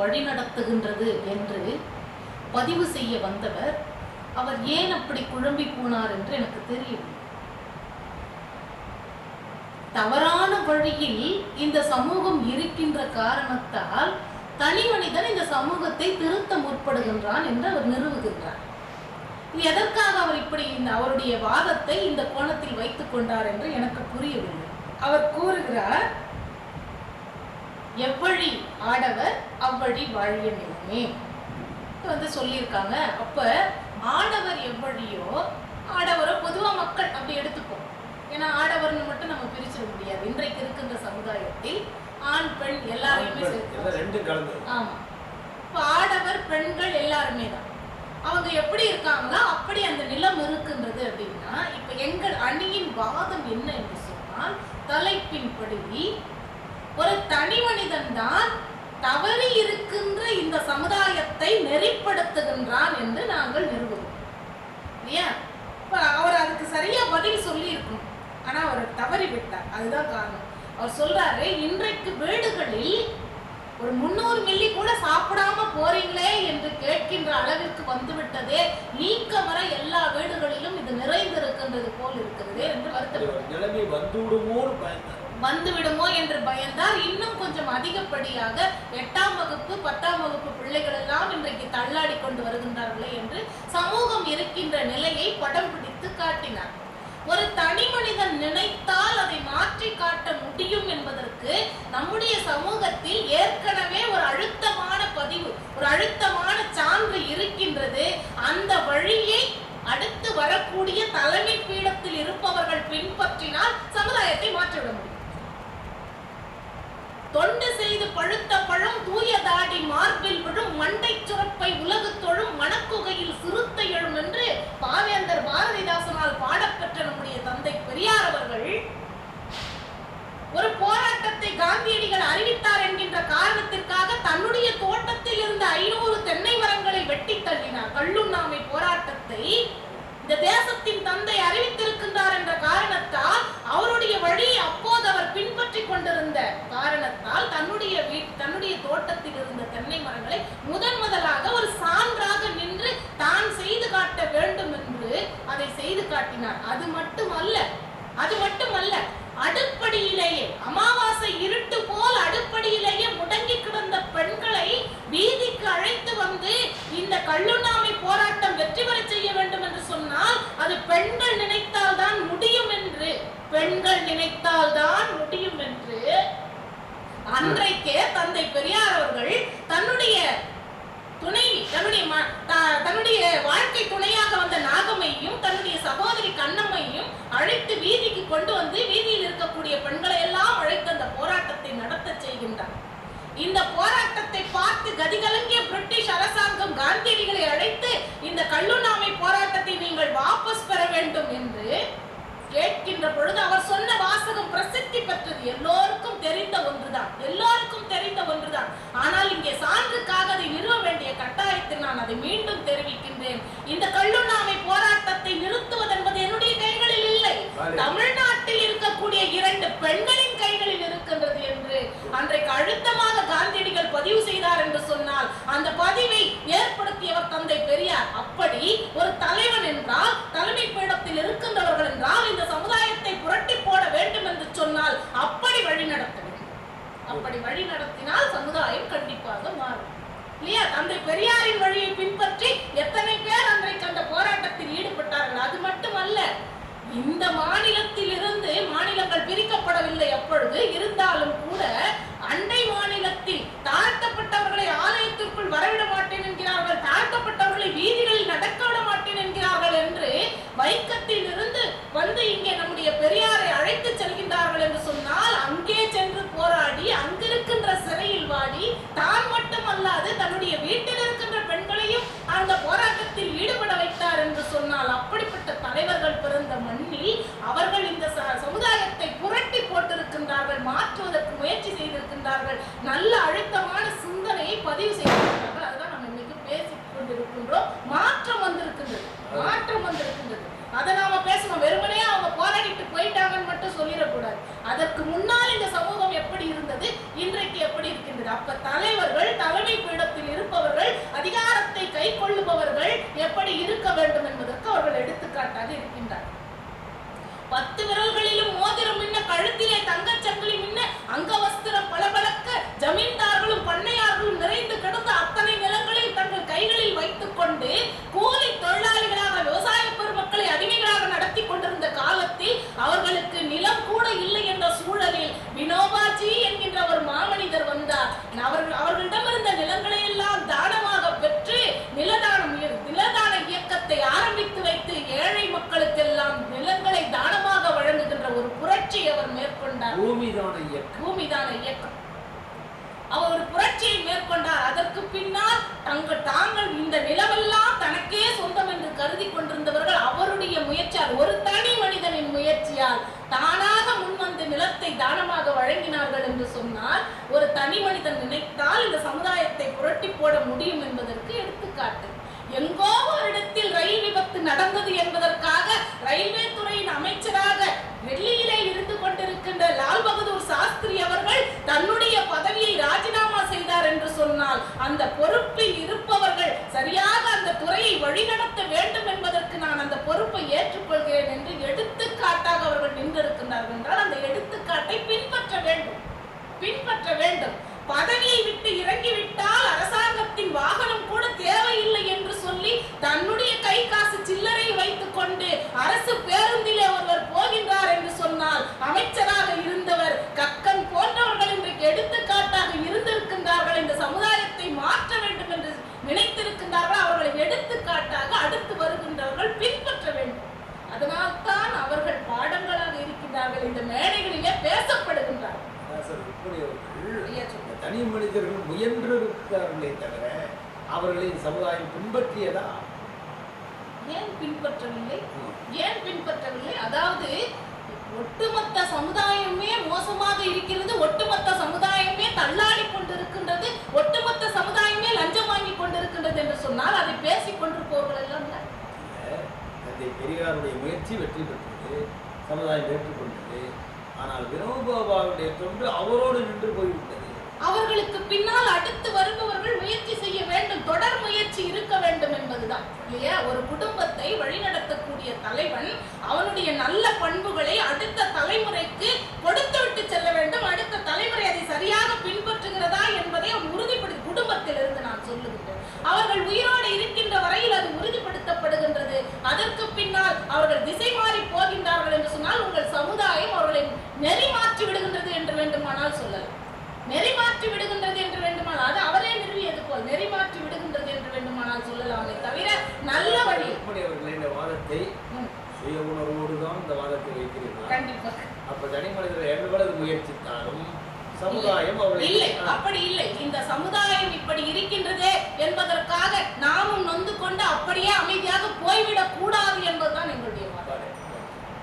வழிநடத்துகின்றது என்று பதிவு செய்ய வந்தவர் அவர் ஏன் அப்படி குழம்பி போனார் என்று எனக்கு தெரியும் தவறான வழியில் இந்த சமூகம் இருக்கின்ற காரணத்தால் தனி மனிதன் இந்த சமூகத்தை திருத்த முற்படுகின்றான் என்று அவர் நிறுவுகின்றார். எதற்காக அவர் இப்படி இந்த அவருடைய வாதத்தை இந்த கோணத்தில் வைத்துக் கொண்டார் என்று எனக்கு புரியவில்லை. அவர் கூறுகிறார் எவ்வழி ஆடவர் அவ்வழி வாழிய நிலமே வந்து சொல்லியிருக்காங்க. அப்ப ஆடவர் எவ்வழியோ ஆடவரோ பொதுவா மக்கள் அப்படி எடுத்துப்போம். ஏன்னா ஆடவர்னு மட்டும் நம்ம பிரிச்சிட முடியாது. இன்றைக்கு இருக்கின்ற சமுதாயத்தில் ஆண் பெண் எல்லாரையுமே சேர்த்து ஆமா. இப்ப ஆடவர் பெண்கள் எல்லாருமே தான். அவங்க எப்படி இருக்காங்களோ அப்படி அந்த நிலம் இருக்கின்றது அப்படின்னா இப்ப எங்கள் அணியின் வாதம் என்ன என்று சொன்னால் தலைப்பின்படி ஒரு தனி மனிதன் தான் தவறி இருக்கின்ற இந்த சமுதாயத்தை நெறிப்படுத்துகின்றான் என்று நாங்கள் நிறுவுகிறோம் இல்லையா? இப்போ அவர் அதுக்கு சரியா பதில் சொல்லியிருக்கணும். ஆனால் அவர் தவறி விட்டார். அதுதான் காரணம். அவர் சொல்றாரு இன்றைக்கு வீடுகளில் ஒரு முன்னூறு மில்லி கூட சாப்பிடாம போறீங்களே என்று கேட்கின்ற அளவிற்கு வந்துவிட்டதே நீக்க வர எல்லா வீடுகளிலும் இது நிறைந்திருக்கின்றது போல் இருக்கிறது என்று வருத்தம் நிலைமை வந்து பயந்தார். வந்துவிடுமோ என்று பயந்தார் இன்னும் கொஞ்சம் அதிகப்படியாக எட்டாம் வகுப்பு பத்தாம் வகுப்பு பிள்ளைகள் எல்லாம் இன்றைக்கு தள்ளாடி கொண்டு வருகின்றார்களே என்று சமூகம் இருக்கின்ற நிலையை படம் பிடித்து காட்டினார். ஒரு தனி மனிதன் நினைத்தால் அதை மாற்றி காட்ட முடியும் என்பதற்கு நம்முடைய சமூகத்தில் ஏற்கனவே ஒரு அழுத்தமான பதிவு ஒரு அழுத்தமான சான்று இருக்கின்றது. அந்த வழியை அடுத்து வரக்கூடிய தலைமை பீடத்தில் இருப்பவர்கள் பின்பற்றினால் சமுதாயத்தை மாற்றிவிட முடியும் தொண்டு செய்து பழுத்த பழம் தூய தாடி மார்பில் விழும் மண்டை சுரப்பை உலகு தொழும் மணக்குகையில் சிறுத்தை எழும் என்று பாவேந்தர் பாரதிதாசனால் பாடப்பெற்ற நம்முடைய தந்தை பெரியார் அவர்கள் ஒரு போராட்டத்தை காந்தியடிகள் அறிவித்தார் என்கின்ற காரணத்திற்காக தன்னுடைய தோட்டத்தில் இருந்த ஐநூறு தென்னை மரங்களை வெட்டி தள்ளினார். கள்ளுண்ணாமை போராட்டத்தை இந்த தேசத்தின் தந்தை அறிவித்த என்ற காரணத்தால் அவருடைய வழி அப்போது அவர் பின்பற்றி கொண்டிருந்த காரணத்தால் தன்னுடைய வீட் தன்னுடைய தோட்டத்தில் இருந்த தென்னை மரங்களை முதன் முதலாக ஒரு சான்றாக நின்று தான் செய்து காட்ட வேண்டும் என்று அதை செய்து காட்டினார். அது மட்டுமல்ல அது மட்டுமல்ல அடுப்படியிலேயே அமாவாசை இருட்டு போல் அடுப்படியிலேயே முடங்கி கிடந்த பெண்களை வீதிக்கு அழைத்து வந்து இந்த கல்லுண்ணாமை போராட்டம் வெற்றி பெற செய்ய வேண்டும் என்று சொன்னால் அது பெண்கள் நினைத்தால் தான் முடியும் பெண்கள் நினைத்தால் தான் முடியும் என்று அன்றைக்கே தந்தை பெரியார் அவர்கள் தன்னுடைய துணை தன்னுடைய தன்னுடைய வாழ்க்கை துணையாக வந்த நாகம்மையும் தன்னுடைய சகோதரி கண்ணம்மையும் அழைத்து வீதிக்கு கொண்டு வந்து வீதியில் இருக்கக்கூடிய பெண்களை எல்லாம் அழைத்து அந்த போராட்டத்தை நடத்த செய்கின்றார். இந்த போராட்டத்தை பார்த்து கதிகலங்கிய பிரிட்டிஷ் அரசாங்கம் காந்தியடிகளை அழைத்து இந்த கல்லுண்ணாமை போராட்டத்தை நீங்கள் வாபஸ் பெற வேண்டும் என்று கேட்கின்ற பொழுது பிரசித்தி பெற்றது எல்லோருக்கும் தெரிந்த ஒன்றுதான். எல்லோருக்கும் தெரிந்த ஒன்றுதான். ஆனால் இங்கே சான்றுக்காக அதை நிறுவ வேண்டிய கட்டாயத்தில் நான் அதை மீண்டும் தெரிவிக்கின்றேன். இந்த கல்லுண்ணாமை போராட்டத்தை நிறுத்துவது என்பது என்னுடைய கைகளில் இல்லை. தமிழ்நாட்டில் இருக்கக்கூடிய இரண்டு பெண்களின் கைகளில் இருக்கின்றது என்று அன்றைக்கு அழுத்தமாக காந்தியடிகள் பதிவு செய்தார் என்று சொன்னால் அந்த பதிவை ஏற்படுத்தியவர் தந்தை பெரியார் அப்படி ஒரு தலைவன் என்றால் தலைமை பீடத்தில் இருக்கின்றவர்கள் என்றால் இந்த சமுதாயத்தை புரட்டி போட வேண்டும் என்று சொன்னால் அப்படி வழி நடத்த வேண்டும் அப்படி வழி நடத்தினால் சமுதாயம் கண்டிப்பாக மாறும். இல்லையா? தந்தை பெரியாரின் வழியை பின்பற்றி எத்தனை பேர் அன்றைக்கு அந்த போராட்டத்தில் ஈடுபட்டார்கள்? அது மட்டுமல்ல இந்த மாநிலத்தில் இருந்து மாநிலங்கள் பிரிக்கப்படவில்லை அப்பொழுது இருந்தாலும் கூட அண்டை மாநிலத்தில் தாழ்த்தப்பட்டவர்களை ஆலயத்திற்குள் வரவிட மாட்டேன் என்கிறார்கள் தாழ்த்தப்பட்டவர்களை வீதிகளில் நடக்க விட மாட்டேன் என்கிறார்கள் என்று வைக்கத்தில் இருந்து வந்து இங்கே நம்முடைய பெரியாரை அழைத்து செல்கின்றார்கள் என்று சொன்னால் அங்கே சென்று போராடி அங்கிருக்கின்ற சிறையில் வாடி தான் மட்டுமல்லாது தன்னுடைய வீட்டில் இருக்கின்ற பெண்களையும் அந்த போராட்டத்தில் ஈடுபட வைத்தார் என்று சொன்னால் அப்படிப்பட்ட தலைவர்கள் பிறந்த மண்ணில் அவர்கள் இந்த ச- சமுதாயத்தை புரட்டி போட்டிருக்கின்றார்கள் மாற்றுவதற்கு முயற்சி செய்திருக்கின்றார்கள். நல்ல அழைப்பு அப்ப தலைவர்கள் தலைமை பீடத்தில் இருப்பவர்கள் அதிகாரத்தை கை கொள்ளுபவர்கள் எப்படி இருக்க வேண்டும் என்பதற்கு அவர்கள் எடுத்துக்காட்டாக இருக்கின்றார் பத்து விரல்களிலும் மோதிரம் இன்ன கழுத்திலே தங்கச்சங்கிலி மேற்கொண்டார் பூமிதான இயக்கம். பூமிதான இயக்கம். அவர் ஒரு புரட்சியை மேற்கொண்டார். அதற்கு பின்னால் தங்கள் தாங்கள் இந்த நிலமெல்லாம் தனக்கே சொந்தம் என்று கருதி கொண்டிருந்தவர்கள் அவருடைய முயற்சியால் ஒரு தனி மனிதனின் முயற்சியால் தானாக முன்வந்து நிலத்தை தானமாக வழங்கினார்கள் என்று சொன்னால் ஒரு தனி மனிதன் நினைத்தால் இந்த சமுதாயத்தை புரட்டி போட முடியும் என்பதற்கு ஆனால் அந்த பொறுப்பில் இருப்பவர்கள் சரியாக அந்த துறையை வழிநடத்த வேண்டும் என்பதற்கு நான் அந்த பொறுப்பை ஏற்றுக்கொள்கிறேன் என்று எடுத்துக்காட்டாக அவர்கள் நின்றிருக்கின்றார்கள் என்றால் அந்த எடுத்துக்காட்டை பின்பற்ற வேண்டும். பின்பற்ற வேண்டும். பதவியை விட்டு இறங்கிவிட்டால் அரசு வாகனம் கூட தேவையில்லை என்று சொல்லி தன்னுடைய கை காசு சில்லறை வைத்துக் கொண்டு அரசு பேருந்திலே ஒருவர் போகின்றார் என்று சொன்னால் அமைச்சராக இருந்தவர் கக்கன் போன்றவர்கள் இன்றைக்கு எடுத்துக்காட்டாக இருந்திருக்கின்றார்கள் இந்த சமுதாயத்தை மாற்ற வேண்டும் என்று நினைத்திருக்கின்றார்கள் அவர்களை எடுத்துக்காட்டாக அடுத்து வருகின்றவர்கள் பின்பற்ற வேண்டும். அதனால்தான் அவர்கள் பாடங்களாக இருக்கின்றார்கள் இந்த மேடைகளிலே பேசப்படுகின்றார்கள். தனி மனிதர்கள் முயன்று இருக்கிறார்களே தவிர அவர்களை இந்த சமுதாயம் பின்பற்றியதா? ஏன் பின்பற்றவில்லை? ஏன் பின்பற்றவில்லை? அதாவது ஒட்டுமொத்த சமுதாயமே மோசமாக இருக்கிறது ஒட்டுமொத்த சமுதாயமே தள்ளாடி கொண்டிருக்கின்றது ஒட்டுமொத்த சமுதாயமே லஞ்சம் வாங்கி கொண்டிருக்கின்றது என்று சொன்னால் அதை எல்லாம் தந்தை பெரியாருடைய முயற்சி வெற்றி பெற்றது சமுதாயம் ஏற்றுக்கொண்டது ஆனால் வினோபாபாவுடைய தொண்டு அவரோடு நின்று போய்விட்டது. அவர்களுக்கு பின்னால் அடுத்து வருபவர்கள் முயற்சி செய்ய வேண்டும் தொடர் முயற்சி இருக்க வேண்டும் என்பதுதான். இல்லையா? ஒரு குடும்பத்தை வழிநடத்தக்கூடிய தலைவன் அவனுடைய நல்ல பண்புகளை அடுத்த தலைமுறைக்கு கொடுத்து விட்டு செல்ல வேண்டும். அடுத்த தலைமுறை அதை சரியாக பின்பற்றுகிறதா என்பதை குடும்பத்திலிருந்து நான் சொல்லுகின்றேன். அவர்கள் உயிரோடு இருக்கின்ற வரையில் அது உறுதிப்படுத்தப்படுகின்றது. அதற்கு பின்னால் அவர்கள் திசை மாறி போகின்றார்கள் என்று சொன்னால் உங்கள் சமுதாயம் அவர்களை நெறிமாற்றி விடுகின்றது என்று வேண்டுமானால் சொல்லலாம். நெறிமாற்றி விடுகின்றது என்று வேண்டுமானால் அது அவரே நிறுவியது போல் நெறிமாற்றி விடுகின்றது என்று வேண்டுமானால் சொல்லலாமே. தவிர நல்ல வழி. இந்த வாதத்தை சுய உணர்வோடு தான் இந்த வாதத்தை வைக்கிறீர்கள்? கண்டிப்பாக அப்ப தனி மனிதர்கள் எவ்வளவு முயற்சித்தாலும் சமுதாயம் இல்லை அப்படி இல்லை. இந்த சமுதாயம் இப்படி இருக்கின்றதே என்பதற்காக நாமும் நொந்து கொண்டு அப்படியே அமைதியாக போய்விடக் கூடாது என்பதுதான் எங்களுடைய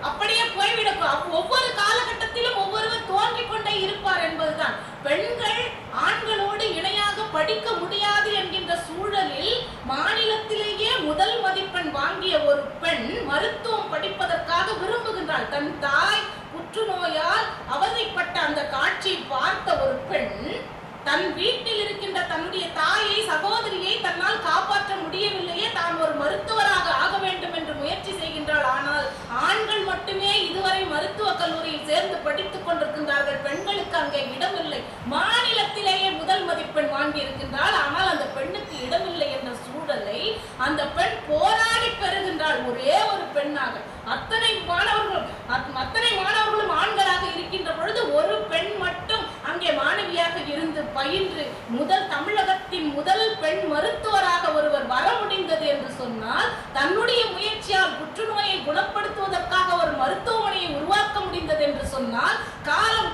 அப்படியே போய்விடக் கூடாது. ஒவ்வொரு காலகட்டத்திலும் ஒவ்வொருவர் தோன்றிக் கொண்டே இருப்பார் என்பதுதான். பெண்கள் ஆண்களோடு இணையாக படிக்க முடியாது என்கின்ற சூழலில் மாநிலத்திலேயே முதல் மதிப்பெண் வாங்கிய ஒரு பெண் மருத்துவம் படிப்பதற்காக விரும்புகின்றாள். தன் தாய் புற்றுநோயால் அவதிப்பட்ட அந்த காட்சியை பார்த்த ஒரு பெண் தன் வீட்டில் இருக்கின்ற தன்னுடைய தாயை சகோதரியை தன்னால் காப்பாற்ற முடியவில்லையே தான் ஒரு மருத்துவராக ஆக வேண்டும் என்று முயற்சி செய்கின்றாள். ஆனால் ஆண்கள் மட்டுமே இதுவரை மருத்துவக் கல்லூரியில் சேர்ந்து படித்துக் கொண்டிருக்கின்றார்கள். பெண்களுக்கு அங்கே இடமில்லை. மாநிலத்திலேயே முதல் மதிப்பெண் வாங்கி இருக்கின்றாள் ஆனால் அந்த பெண்ணுக்கு இடமில்லை என்ற சூழலை அந்த பெண் போராடி பெறுகின்றாள். ஒரே ஒரு பெண்ணாக. அத்தனை மாணவர்களும் அத்- அத்தனை மாணவர்களும் ஆண்கள் இருக்கின்ற பொழுது ஒரு பெண் மட்டும் அங்கே இருந்து பயின்று முதல் தமிழகத்தின் முதல் பெண் மருத்துவராக ஒருவர் வர முடிந்தது என்று சொன்னால் தன்னுடைய முயற்சியால் புற்றுநோயை குணப்படுத்துவதற்காக ஒரு மருத்துவமனையை உருவாக்க முடிந்தது என்று சொன்னால் காலம்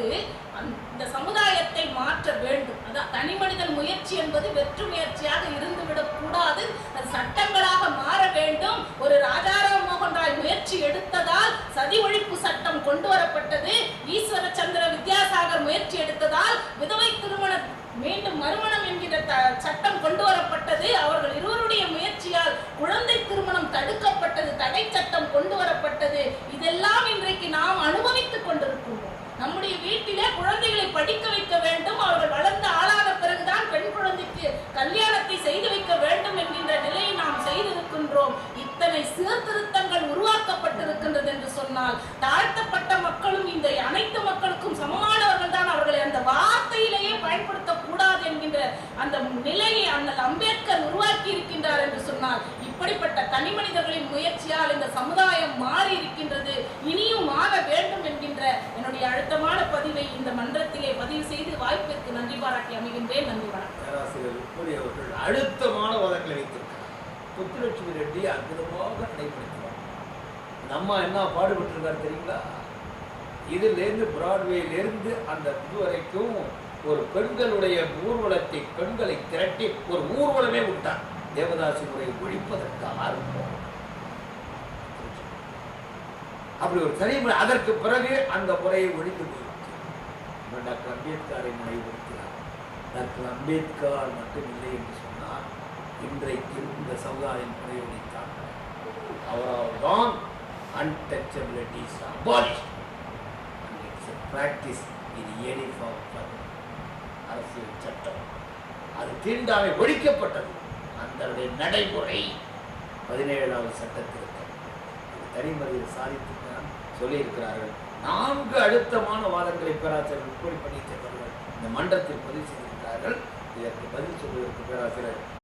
எடுத்து அந்த சமுதாயத்தை மாற்ற வேண்டும். அதான் தனி மனிதன் முயற்சி என்பது வெற்று முயற்சியாக இருந்துவிடக் கூடாது. அது சட்டங்களாக மாற வேண்டும். ஒரு ராஜாராம் மோகன் ராய் முயற்சி எடுத்ததால் சதி ஒழிப்பு சட்டம் கொண்டு வரப்பட்டது. ஈஸ்வர சந்திர வித்யாசாகர் முயற்சி எடுத்ததால் விதவை திருமண மீண்டும் மறுமணம் என்கிற சட்டம் கொண்டு வரப்பட்டது. அவர்கள் இருவருடைய முயற்சியால் குழந்தை திருமணம் தடுக்கப்பட்டது. தடை சட்டம் கொண்டு வரப்பட்டது. இதெல்லாம் இன்றைக்கு நாம் அனுபவித்துக் கொண்டிருக்கிறோம். நம்முடைய வீட்டிலே குழந்தைகளை படிக்க வைக்க வேண்டும். அவர்கள் வளர்ந்து ஆளாத பிறகுதான் பெண் குழந்தைக்கு கல்யாணத்தை செய்து வைக்க வேண்டும் என்கின்ற நிலையை நாம் செய்திருக்கின்றோம். இத்தனை சீர்திருத்தங்கள் உருவாக்கப்பட்டிருக்கின்றது என்று சொன்னால் தாழ்த்தப்பட்ட மக்களும் இந்த அனைத்து மக்களுக்கும் சமமானவர்கள் தான் அவர்களை அந்த வார்த்தையிலேயே பயன்படுத்தக் கூடாது என்கின்ற அந்த நிலையை அண்ணல் அம்பேத்கர் உருவாக்கி இருக்கின்றார் என்று சொன்னால் இப்படிப்பட்ட தனி மனிதர்களின் முயற்சியால் இந்த சமுதாயம் மாறி இருக்கின்றது இனியும் மாற வேண்டும் என்று என்னுடைய அழுத்தமான பதிவை இந்த மன்றத்திலே பதிவு செய்து வாய்ப்பிற்கு நன்றி பாராட்டி அமைகின்றேன் நன்றி வணக்கம். அழுத்தமான வாதங்களை வைத்திருக்கிறார். முத்துலட்சுமி ரெட்டி அற்புதமாக நடைபெறுகிறார் நம்ம என்ன பாடுபட்டிருக்காரு தெரியுங்களா? இதிலேருந்து பிராட்வேலேருந்து அந்த இது வரைக்கும் ஒரு பெண்களுடைய ஊர்வலத்தை பெண்களை திரட்டி ஒரு ஊர்வலமே விட்டார். தேவதாசி முறையை ஒழிப்பதற்கு ஆரம்பம். அப்படி ஒரு தனி அதற்கு பிறகு அந்த முறையை ஒழித்து போயிருக்கு டாக்டர் அம்பேத்கரை நினைவுறுத்தினார் டாக்டர் அம்பேத்கர் மட்டுமில்லை என்று சொன்னால் இன்றைக்கு இந்த சமுதாயம் முறையொழித்தாங்க அவரால் தான் untouchability abolish abolished. And it's a practice அரசியல் சட்டம். அது தீண்டாமை ஒழிக்கப்பட்டது. அந்த நடைமுறை பதினேழாவது சட்டத்திருத்தம். இது தனிமனிதர் சாதித்துத்தான் சொல்லியிருக்கிறார்கள். நான்கு அழுத்தமான வாதங்களை பேராசிரியர் உட்பொழி பண்ணி சென்றவர்கள் இந்த மன்றத்தில் பதிவு செய்திருக்கிறார்கள் இதற்கு பதில் சொல்வதற்கு பேராசிரியர்